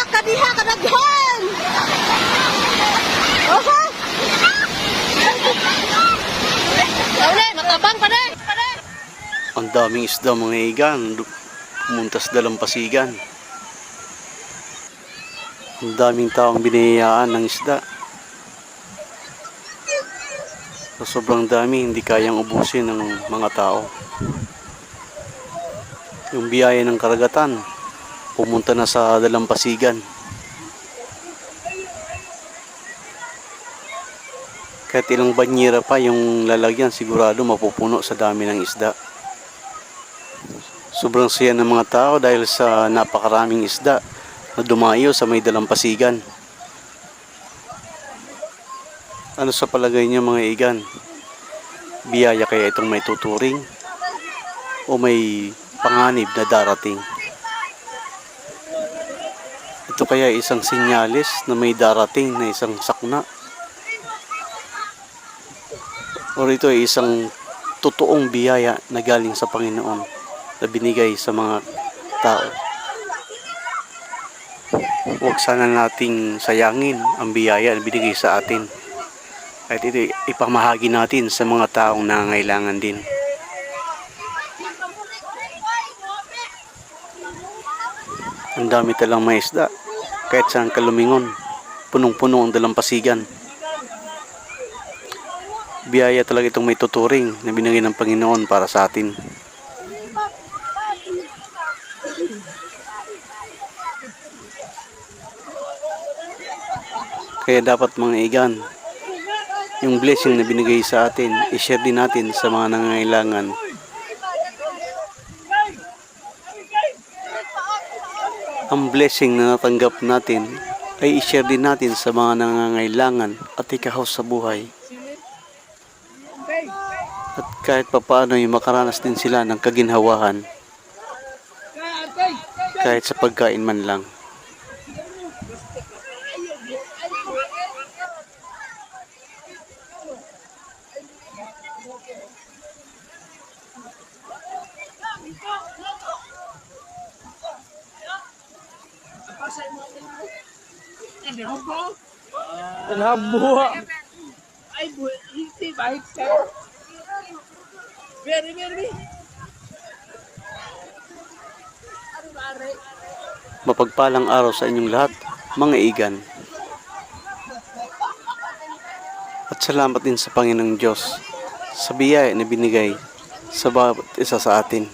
anak kadiha kadaghan. Oho. Dawle, matabang pa rin. Ang daming isda mga igan. Pumunta sa dalampasigan. Ang daming taong binayaan ng isda. So, sobrang dami, hindi kayang ubusin ng mga tao. Yung biyaya ng karagatan pumunta na sa dalampasigan. Kahit ilang banyera pa yung lalagyan, sigurado mapupuno sa dami ng isda. Sobrang saya ng mga tao dahil sa napakaraming isda na dumayo sa may dalampasigan. Ano sa palagay niyo mga igan? Biyaya kaya itong may tuturing? O may panganib na darating? Ito kaya isang sinyalis na may darating na isang sakna? O ito ay isang totoong biyaya na galing sa Panginoon na binigay sa mga tao. Huwag sana nating sayangin ang biyaya na binigay sa atin. At ito ipamahagi natin sa mga taong nangangailangan din. Ang dami talang may isda. Kahit saan kalumingon, punong-puno ang dalampasigan. Biyaya talaga itong may tuturing na binigay ng Panginoon para sa atin. Kaya dapat mga igan, yung blessing na binigay sa atin, i-share din natin sa mga nangangailangan. Ang blessing na natanggap natin ay i-share din natin sa mga nangangailangan at ikahos sa buhay. At kahit papaano ay makaranas din sila ng kaginhawahan kahit sa pagkain man lang. Ay, hindi, bahit ka. Very, very. Ano ba, Aray? Mapagpalang araw sa inyong lahat, mga igan. At salamat din sa Panginoong Diyos sa biyaya na binigay sa bawat isa sa atin.